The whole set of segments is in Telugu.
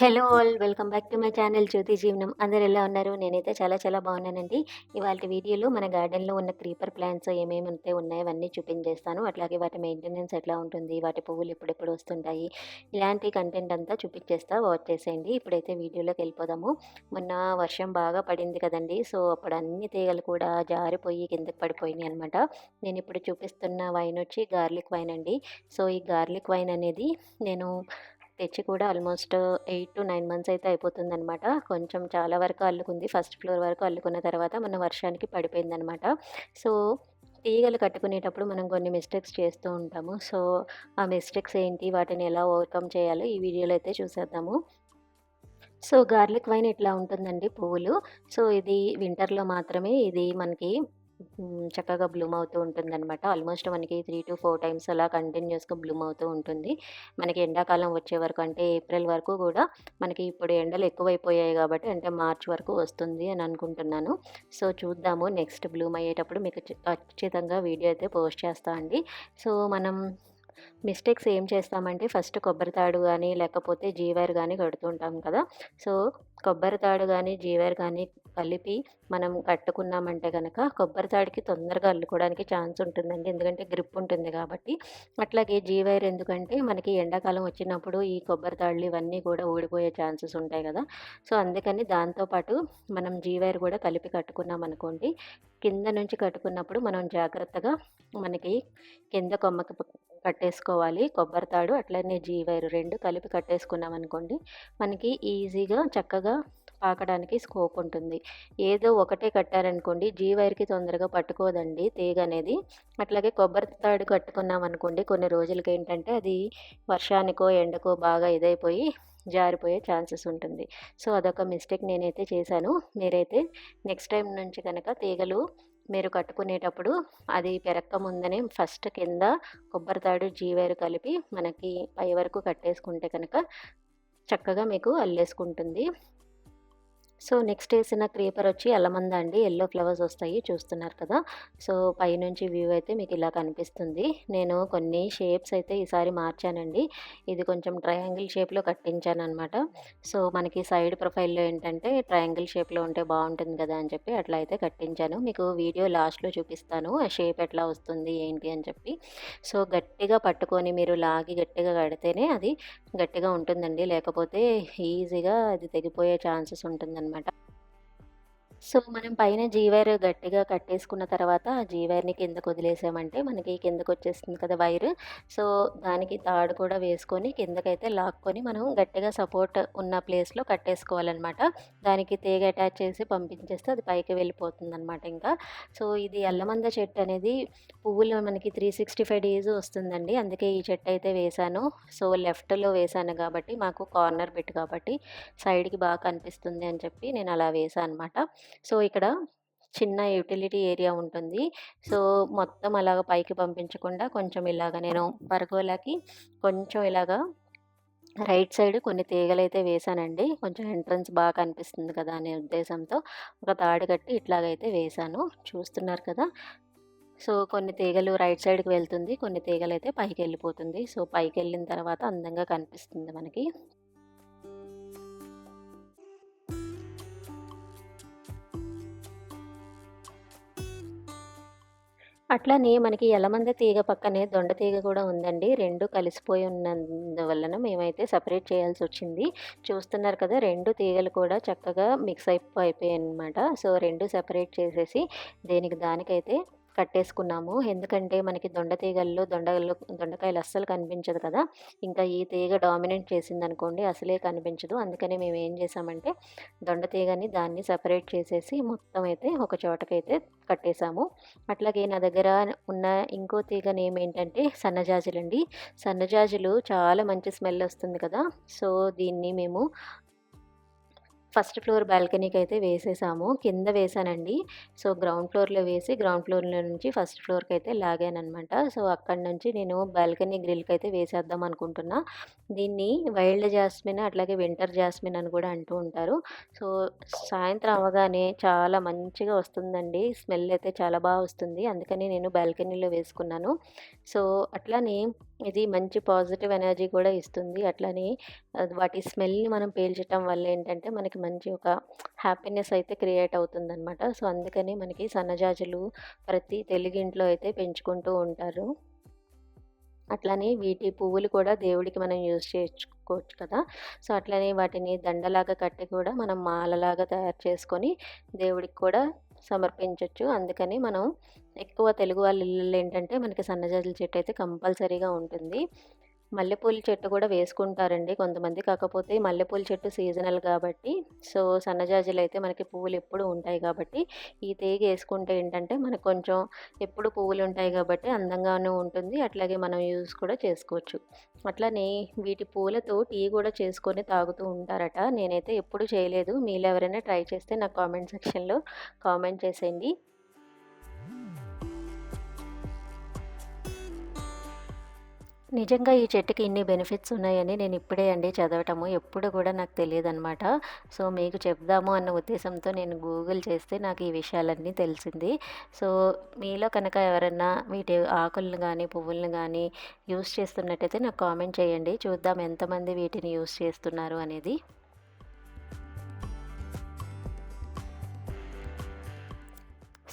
Hello all welcome back to my channel Jyothi జీవనం. అందరు ఎలా ఉన్నారు? నేనైతే చాలా చాలా బాగున్నానండి. ఇవాళ వీడియోలో మన గార్డెన్లో ఉన్న క్రీపర్ ప్లాంట్స్ ఏమేమి అయితే ఉన్నాయో అవన్నీ చూపించేస్తాను. అట్లాగే వాటి మెయింటెనెన్స్ ఎట్లా ఉంటుంది? వాటి పువ్వులు ఎప్పుడెప్పుడు వస్తుంటాయి? ఇలాంటి కంటెంట్ అంతా చూపించేస్తా. వాచ్ చేసేయండి. ఇప్పుడైతే వీడియోలోకి వెళ్ళిపోదాము. మొన్న వర్షం బాగా పడింది కదండి. సో అప్పుడు అన్ని తీగలు కూడా జారిపోయి కిందకి పడిపోయినాయి అనమాట నేను ఇప్పుడు చూపిస్తున్న వైన్ వచ్చి గార్లిక్ వైన్ అండి. సో ఈ గార్లిక్ వైన్ అనేది నేను తెచ్చి కూడా almost eight to nine months అయితే అయిపోతుందనమాట కొంచెం చాలా వరకు అల్లుకుంది. ఫస్ట్ ఫ్లోర్ వరకు అల్లుకున్న తర్వాత మన వర్షానికి పడిపోయిందనమాట సో తీగలు కట్టుకునేటప్పుడు మనం కొన్ని మిస్టేక్స్ చేస్తూ ఉంటాము. సో ఆ మిస్టేక్స్ ఏంటి? వాటిని ఎలా ఓవర్కమ్ చేయాలో ఈ వీడియోలో అయితే చూసేద్దాము. సో గార్లిక్ వైన్ ఇట్లా ఉంటుందండి? పువ్వులు. సో ఇది వింటర్లో మాత్రమే ఇది మనకి చక్కగా బ్లూమ్ అవుతూ ఉంటుంది అనమాట ఆల్మోస్ట్ మనకి త్రీ టు ఫోర్ టైమ్స్ అలా కంటిన్యూస్గా బ్లూమ్ అవుతూ ఉంటుంది. మనకి ఎండాకాలం వచ్చే వరకు అంటే ఏప్రిల్ వరకు కూడా మనకి ఇప్పుడు ఎండలు ఎక్కువైపోయాయి కాబట్టి అంటే మార్చ్ వరకు వస్తుంది అని అనుకుంటున్నాను. సో చూద్దాము నెక్స్ట్ బ్లూమ్ అయ్యేటప్పుడు మీకు ఖచ్చితంగా వీడియో అయితే పోస్ట్ చేస్తా అండి. సో మనం మిస్టేక్స్ ఏం చేస్తామంటే ఫస్ట్ కొబ్బరి తాడు కానీ లేకపోతే జీవైర్ కానీ కడుతుంటాం కదా. సో కొబ్బరి తాడు కానీ జీవైర్ కానీ కలిపి మనం కట్టుకున్నామంటే కనుక కొబ్బరి తాడికి తొందరగా అల్లుకోవడానికి ఛాన్స్ ఉంటుందండి. ఎందుకంటే గ్రిప్ ఉంటుంది కాబట్టి. అట్లాగే జీవైర్ ఎందుకంటే మనకి ఎండాకాలం వచ్చినప్పుడు ఈ కొబ్బరి తాళ్ళు ఇవన్నీ కూడా ఊడిపోయే ఛాన్సెస్ ఉంటాయి కదా. సో అందుకని దాంతోపాటు మనం జీవైర్ కూడా కలిపి కట్టుకున్నాం అనుకోండి. కింద నుంచి కట్టుకున్నప్పుడు మనం జాగ్రత్తగా మనకి కింద కొమ్మకి కట్టేసుకోవాలి. కొబ్బరి తాడు అట్లనే జీవైరు రెండు కలిపి కట్టేసుకున్నాం అనుకోండి. మనకి ఈజీగా చక్కగా పాకడానికి స్కోప్ ఉంటుంది. ఏదో ఒకటే కట్టారనుకోండి జీవైర్కి తొందరగా పట్టుకోదండి తీగ అనేది. అట్లాగే కొబ్బరి తాడు కట్టుకున్నాం అనుకోండి కొన్ని రోజులకి ఏంటంటే అది వర్షానికో ఎండకో బాగా ఇదైపోయి జారిపోయే ఛాన్సెస్ ఉంటుంది. సో అదొక మిస్టేక్ నేనైతే చేశాను. మీరైతే నెక్స్ట్ టైం నుంచి కనుక తీగలు మీరు కట్టుకునేటప్పుడు అది పెరక్క ముందనే ఫస్ట్ కింద కొబ్బరి తాడు జీవేరు కలిపి మనకి పై వరకు కట్టేసుకుంటే కనుక చక్కగా మీకు అల్లేసుకుంటుంది. సో నెక్స్ట్ వేసిన క్రీపర్ వచ్చి అల్లమంద అండి. ఎల్లో ఫ్లవర్స్ వస్తాయి చూస్తున్నారు కదా. సో పైనుంచి వ్యూ అయితే మీకు ఇలా కనిపిస్తుంది. నేను కొన్ని షేప్స్ అయితే ఈసారి మార్చానండి. ఇది కొంచెం ట్రయాంగిల్ షేప్లో కట్టించాను అనమాట సో మనకి సైడ్ ప్రొఫైల్లో ఏంటంటే ట్రయాంగిల్ షేప్లో ఉంటే బాగుంటుంది కదా అని చెప్పి అట్లా అయితే కట్టించాను. మీకు వీడియో లాస్ట్లో చూపిస్తాను. ఆ షేప్ ఎట్లా వస్తుంది ఏంటి అని చెప్పి. సో గట్టిగా పట్టుకొని మీరు లాగి గట్టిగా కడితేనే అది గట్టిగా ఉంటుందండి. లేకపోతే ఈజీగా అది తెగిపోయే ఛాన్సెస్ ఉంటుందన్నమాట. అనమాట సో మనం పైన జీవైర్ గట్టిగా కట్టేసుకున్న తర్వాత ఆ జీవైర్ని కిందకు వదిలేసామంటే మనకి కిందకు వచ్చేస్తుంది కదా వైర్. సో దానికి తాడు కూడా వేసుకొని కిందకైతే లాక్కొని మనం గట్టిగా సపోర్ట్ ఉన్న ప్లేస్లో కట్టేసుకోవాలన్నమాట. దానికి తీగ అటాచ్ చేసి పంపించేస్తే అది పైకి వెళ్ళిపోతుంది అనమాట ఇంకా. సో ఇది అల్లమంద చెట్టు అనేది పువ్వులు మనకి త్రీ సిక్స్టీ ఫైవ్ డేస్ వస్తుందండి. అందుకే ఈ చెట్టు అయితే వేశాను సో లెఫ్ట్లో వేశాను కాబట్టి మాకు కార్నర్ బిట్ కాబట్టి సైడ్కి బాగా కనిపిస్తుంది అని చెప్పి నేను అలా వేసాను అనమాట సో ఇక్కడ చిన్న యూటిలిటీ ఏరియా ఉంటుంది. సో మొత్తం అలాగ పైకి పంపించకుండా కొంచెం ఇలాగ నేను పరగోలాకి కొంచెం ఇలాగా రైట్ సైడ్ కొన్ని తీగలైతే వేసానండి. కొంచెం ఎంట్రన్స్ బాగా కనిపిస్తుంది కదా అనే ఉద్దేశంతో ఒక తాడు కట్టి ఇట్లాగైతే వేసాను. చూస్తున్నారు కదా? సో కొన్ని తీగలు రైట్ సైడ్కి వెళ్తుంది. కొన్ని తీగలు అయితే పైకి వెళ్ళిపోతుంది సో పైకి వెళ్ళిన తర్వాత అందంగా కనిపిస్తుంది మనకి. అట్లనే మనకి ఎలమంద తీగ పక్కనే దొండ తీగ కూడా ఉందండి. రెండు కలిసిపోయి ఉన్నందువలన మేమైతే సపరేట్ చేయాల్సి వచ్చింది. చూస్తున్నారు కదా రెండు తీగలు కూడా చక్కగా మిక్స్ అయిపోయిపోయాయి అనమాట సో రెండు సపరేట్ చేసేసి దేనికి దానికైతే కట్టేసుకున్నాము. ఎందుకంటే మనకి దొండ తీగల్లో దొండలు దొండకాయలు అస్సలు కనిపించదు కదా. ఇంకా ఈ తీగ డామినేట్ చేసింది అనుకోండి అసలే కనిపించదు. అందుకని మేము ఏం చేసామంటే దొండ తీగని దాన్ని సపరేట్ చేసేసి మొత్తం అయితే ఒక చోటకైతే కట్టేశాము అట్లాగే నా దగ్గర ఉన్న ఇంకో తీగ నేమ్ ఏంటంటే సన్నజాజులండి. సన్నజాజులు చాలా మంచి స్మెల్ వస్తుంది కదా. సో దీన్ని మేము ఫస్ట్ ఫ్లోర్ బాల్కనీకి అయితే వేసేసాము. కింద వేసానండి. సో గ్రౌండ్ ఫ్లోర్లో వేసి గ్రౌండ్ ఫ్లోర్లో నుంచి ఫస్ట్ ఫ్లోర్కి అయితే లాగానమాట సో అక్కడి నుంచి నేను బాల్కనీ గ్రిల్కి అయితే వేసేద్దాం అనుకుంటున్నా. దీన్ని వైల్డ్ జాస్మిన్ అట్లాగే వింటర్ జాస్మిన్ అని కూడా అంటూ ఉంటారు. సో సాయంత్రం అవగానే చాలా మంచిగా వస్తుందండి. స్మెల్ అయితే చాలా బాగా వస్తుంది. అందుకని నేను బాల్కనీలో వేసుకున్నాను. సో అట్లానే ఇది మంచి పాజిటివ్ ఎనర్జీ కూడా ఇస్తుంది. అట్లనే వాటి స్మెల్‌ని మనం పీల్చడం వల్ల ఏంటంటే, మనకి మంచి ఒక హ్యాపీనెస్ అయితే క్రియేట్ అవుతుందనమాట. సో, అందుకని మనకి సన్నజాజులు ప్రతి తెలుగింట్లో అయితే పెంచుకుంటూ ఉంటారు. అట్లనే వీటి పువ్వులు కూడా దేవుడికి మనం యూజ్ చేసుకోవచ్చు కదా! సో, అట్లనే వాటిని దండలాగా కట్టి కూడా మనం మాలలాగా తయారు చేసుకొని దేవుడికి కూడా సమర్పించవచ్చు అందుకని మనం ఎక్కువ తెలుగు వాళ్ళ ఇళ్ళల్లో ఏంటంటే మనకి సన్నజాజుల చెట్టు అయితే కంపల్సరీగా ఉంటుంది. మల్లెపూల చెట్టు కూడా వేసుకుంటారండి కొంతమంది. కాకపోతే మల్లెపూల చెట్టు సీజనల్ కాబట్టి సో, సన్నజాజులైతే మనకి పువ్వులు ఎప్పుడు ఉంటాయి కాబట్టి, ఈ తీగ వేసుకుంటే ఏంటంటే మనకు కొంచెం ఎప్పుడు పువ్వులు ఉంటాయి కాబట్టి అందంగానే ఉంటుంది. అట్లాగే మనం యూస్ కూడా చేసుకోవచ్చు. అట్లనే వీటి పూలతో టీ కూడా చేసుకొని తాగుతూ ఉంటారట. నేనైతే ఎప్పుడు చేయలేదు. మీలో ఎవరైనా ట్రై చేస్తే నాకు కామెంట్ సెక్షన్‌లో కామెంట్ చేసేయండి. నిజంగా ఈ చెట్టుకి ఇన్ని బెనిఫిట్స్ ఉన్నాయని నేను ఇప్పుడే అండి చదవటము. ఎప్పుడు కూడా నాకు తెలియదనమాట. సో, మీకు చెప్దాము అన్న ఉద్దేశంతో నేను గూగుల్ చేస్తే నాకు ఈ విషయాలన్నీ తెలిసింది. సో, మీలో కనుక ఎవరన్నా వీటి ఆకులను కానీ పువ్వులను కానీ యూజ్ చేస్తున్నట్టయితే నాకు కామెంట్ చేయండి. చూద్దాం ఎంతమంది వీటిని యూస్ చేస్తున్నారు అనేది.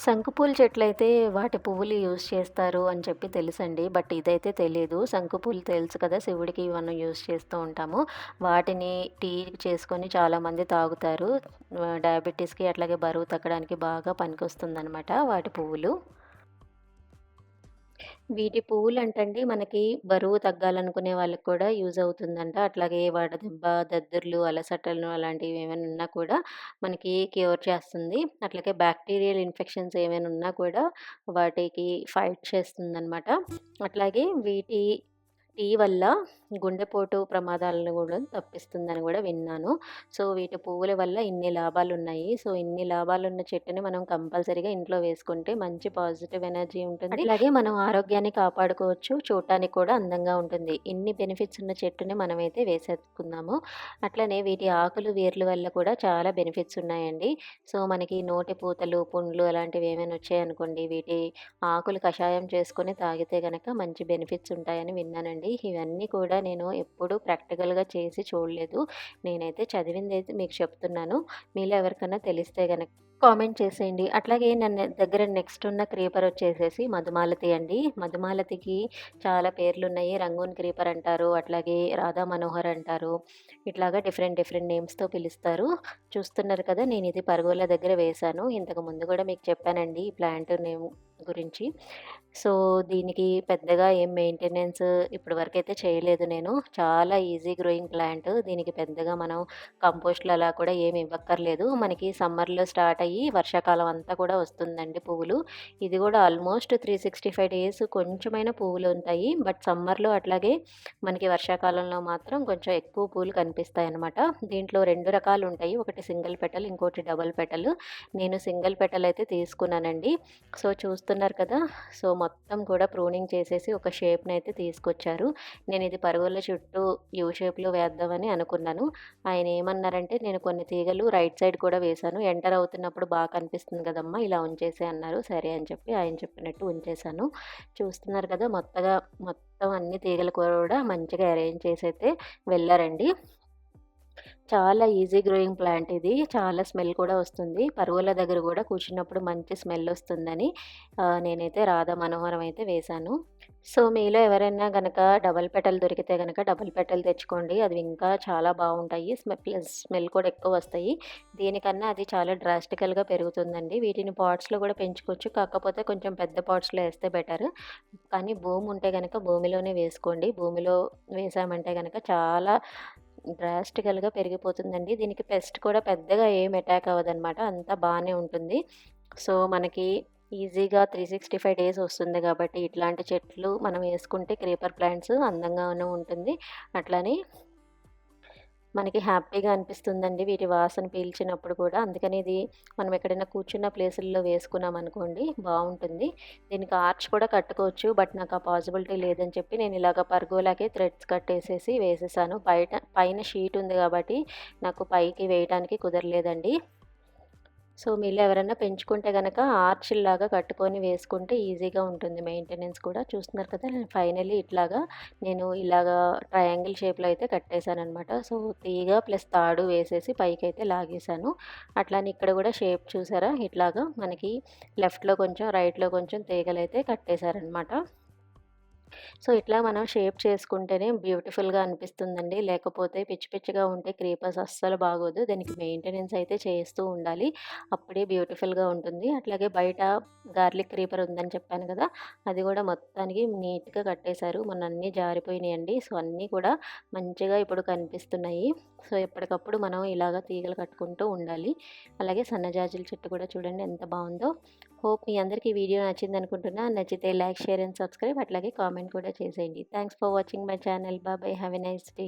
శంకుపూల చెట్లయితే వాటి పువ్వులు యూజ్ చేస్తారు అని చెప్పి తెలుసండి. బట్ ఇదైతే తెలీదు. శంకుపూలు తెలుసు కదా! శివుడికి మనం యూజ్ చేస్తూ ఉంటాము. వాటిని టీ చేసుకొని చాలామంది తాగుతారు. డయాబెటీస్కి డయాబెటిస్‌కి అట్లాగే బరువు తగ్గడానికి బాగా పనికొస్తుందనమాట వాటి పువ్వులు. వీటి పువ్వులంటండి మనకి బరువు తగ్గాలనుకునే వాళ్ళకి కూడా యూజ్ అవుతుందంట. అట్లాగే వడదెబ్బ, దద్దుర్లు, అలసటలు అలాంటివి ఏమైనా ఉన్నా కూడా మనకి క్యూర్ చేస్తుంది. అట్లాగే బ్యాక్టీరియల్ ఇన్ఫెక్షన్స్ ఏమైనా ఉన్నా కూడా వాటికి ఫైట్ చేస్తుందన్నమాట అట్లాగే వీటి టీ వల్ల గుండెపోటు ప్రమాదాలను గూడా తప్పిస్తుందని గూడా విన్నాను. సో, వీటి పువ్వుల వల్ల ఇన్ని లాభాలున్నాయి. సో, ఇన్ని లాభాలున్న చెట్టుని మనం కంపల్సరీగా ఇంట్లో వేసుకుంటే మంచి పాజిటివ్ ఎనర్జీ ఉంటుంది. అట్లాగే మనం ఆరోగ్యాన్ని కాపాడుకోవచ్చు. చూడటానికి కూడా అందంగా ఉంటుంది. ఇన్ని బెనిఫిట్స్ ఉన్న చెట్టుని మనమైతే వేసేసుకుందాము. అట్లనే వీటి ఆకులు, వేర్ల వల్ల కూడా చాలా బెనిఫిట్స్ ఉన్నాయండి. సో, మనకి నోటి పూతలు, పుండ్లు అలాంటివి ఏమైనా వచ్చాయనుకోండి వీటి ఆకులు కషాయం చేసుకొని తాగితే గనక మంచి బెనిఫిట్స్ ఉంటాయని విన్నానండి. ఇవన్నీ కూడా నేను ఎప్పుడూ ప్రాక్టికల్‌గా చేసి చూడలేదు. నేనైతే చదివింది అయితే మీకు చెప్తున్నాను. మీలో ఎవరికైనా తెలిస్తే కనుక కామెంట్ చేసేయండి. అట్లాగే నన్ను దగ్గర నెక్స్ట్ ఉన్న క్రీపర్ వచ్చేసేసి మధుమాలతి అండి. మధుమాలతికి చాలా పేర్లు ఉన్నాయి రంగూన్ క్రీపర్ అంటారు. అట్లాగే రాధా మనోహర్ అంటారు. ఇట్లాగా డిఫరెంట్ డిఫరెంట్ నేమ్స్‌తో పిలుస్తారు. చూస్తున్నారు కదా! నేను ఇది పరుగుల దగ్గర వేశాను. ఇంతకు ముందు కూడా మీకు చెప్పానండి ఈ ప్లాంట్ నేమ్ గురించి. సో, దీనికి పెద్దగా ఏం మెయింటెనెన్స్ ఇప్పటి అయితే చేయలేదు నేను. చాలా ఈజీ గ్రోయింగ్ ప్లాంట్. దీనికి పెద్దగా మనం కంపోస్ట్‌లు అలా కూడా ఏమి ఇవ్వక్కర్లేదు. మనకి సమ్మర్‌లో స్టార్ట్ వస్తాయి వర్షాకాలం అంతా కూడా వస్తుందండి పువ్వులు. ఇది కూడా ఆల్మోస్ట్ 365 డేస్ కొంచెమైన పువ్వులు ఉంటాయి. బట్ సమ్మర్‌లో అట్లాగే మనకి వర్షాకాలంలో మాత్రం కొంచెం ఎక్కువ పూలు కనిపిస్తాయన్నమాట. దీంట్లో రెండు రకాలు ఉంటాయి. ఒకటి సింగిల్ పెటల్, ఇంకోటి డబల్ పెటల్. నేను సింగిల్ పెటల్ అయితే తీసుకున్నానండి. సో, చూస్తున్నారు కదా! సో, మొత్తం కూడా ప్రూనింగ్ చేసేసి ఒక షేప్ని అయితే తీసుకొచ్చారు. నేను ఇది పరుగుల చుట్టూ యూ షేప్‌లో వేద్దామని అనుకున్నాను. ఆయన ఏమన్నారంటే నేను కొన్ని తీగలు రైట్ సైడ్ కూడా వేశాను. ఎంటర్ అవుతున్నప్పుడు బాగా కనిపిస్తుంది కదమ్మా! ఇలా ఉంచేసే అన్నారు. సరే అని చెప్పి ఆయన చెప్పినట్టు ఉంచేశాను. చూస్తున్నారు కదా! మొత్తగా మొత్తం అన్ని తీగలు కూడా మంచిగా అరేంజ్ చేసి అయితే వెళ్ళారండి చాలా ఈజీ గ్రోయింగ్ ప్లాంట్ ఇది. చాలా స్మెల్ కూడా వస్తుంది. పరువుల దగ్గర కూడా కూర్చున్నప్పుడు మంచి స్మెల్ వస్తుందని నేనైతే రాధా మనోహరం అయితే వేశాను. సో, మీలో ఎవరైనా కనుక డబల్ పెటల్ దొరికితే కనుక డబల్ పెటల్ తెచ్చుకోండి. అవి ఇంకా చాలా బాగుంటాయి స్మె ప్లస్ స్మెల్ కూడా ఎక్కువ వస్తాయి దీనికన్నా అది చాలా డ్రాస్టికల్‌గా పెరుగుతుందండి. వీటిని పాట్స్‌లో కూడా పెంచుకోవచ్చు. కాకపోతే కొంచెం పెద్ద పాట్స్‌లో వేస్తే బెటర్. కానీ భూమి ఉంటే కనుక భూమిలోనే వేసుకోండి. భూమిలో వేసామంటే కనుక చాలా డ్రాస్టికల్‌గా పెరిగిపోతుందండి. దీనికి పెస్ట్ కూడా పెద్దగా ఏం అటాక్ అవ్వదనమాట. అంతా బాగానే ఉంటుంది. సో, మనకి ఈజీగా 365 డేస్ వస్తుంది కాబట్టి ఇట్లాంటి చెట్లు మనం వేసుకుంటే క్రీపర్ ప్లాంట్స్ అందంగానే ఉంటుంది. అట్లానే మనకి హ్యాపీగా అనిపిస్తుందండి వీటి వాసన పీల్చినప్పుడు కూడా. అందుకని ఇది మనం ఎక్కడైనా కూర్చున్న ప్లేసుల్లో వేసుకున్నామనుకోండి బాగుంటుంది దీనికి ఆర్చ్ కూడా కట్టుకోవచ్చు. బట్ నాకు ఆ పాసిబిలిటీ లేదని చెప్పి నేను ఇలాగ పరుగులాగే థ్రెడ్స్ కట్టేసేసి వేసేసాను. బయట పైన షీట్ ఉంది కాబట్టి నాకు పైకి వేయటానికి కుదరలేదండి. సో మీలో ఎవరైనా పెంచుకుంటే కనుక ఆర్చిల్లాగా కట్టుకొని వేసుకుంటే ఈజీగా ఉంటుంది మెయింటెనెన్స్ కూడా. చూస్తున్నారు కదా నేను ఫైనలీ ఇట్లాగా నేను ఇలాగా ట్రయాంగిల్ షేప్లో అయితే కట్టేశానమాట సో తీగ ప్లస్ తాడు వేసేసి పైకి అయితే లాగేశాను అట్లానే ఇక్కడ కూడా షేప్ చూసారా? ఇట్లాగా మనకి లెఫ్ట్లో కొంచెం రైట్లో కొంచెం తీగలు అయితే కట్టేశారనమాట సో ఇట్లా మనం షేప్ చేసుకుంటేనే బ్యూటిఫుల్గా అనిపిస్తుందండి. లేకపోతే పిచ్చి పిచ్చిగా ఉంటే క్రీపర్స్ అస్సలు బాగోదు. దానికి మెయింటెనెన్స్ అయితే చేస్తూ ఉండాలి. అప్పుడే బ్యూటిఫుల్గా ఉంటుంది. అట్లాగే బయట గార్లిక్ క్రీపర్ ఉందని చెప్పాను కదా! అది కూడా మొత్తానికి నీట్గా కట్టేశారు. మొన్న అన్నీ జారిపోయినాయండి. సో అన్నీ కూడా మంచిగా ఇప్పుడు కనిపిస్తున్నాయి. సో ఎప్పటికప్పుడు మనం ఇలాగ తీగలు కట్టుకుంటూ ఉండాలి. అలాగే సన్నజాజుల చెట్టు కూడా చూడండి ఎంత బాగుందో. హోప్ మీ అందరికీ వీడియో నచ్చింది అనుకుంటున్నా నచ్చితే లైక్ షేర్ అండ్ సబ్స్క్రైబ్. అట్లాగే కామెంట్ కూడా చేసేయండి. Thanks for watching my channel. బాబాయ్ హ్యావ్ ఎ నైస్ డే.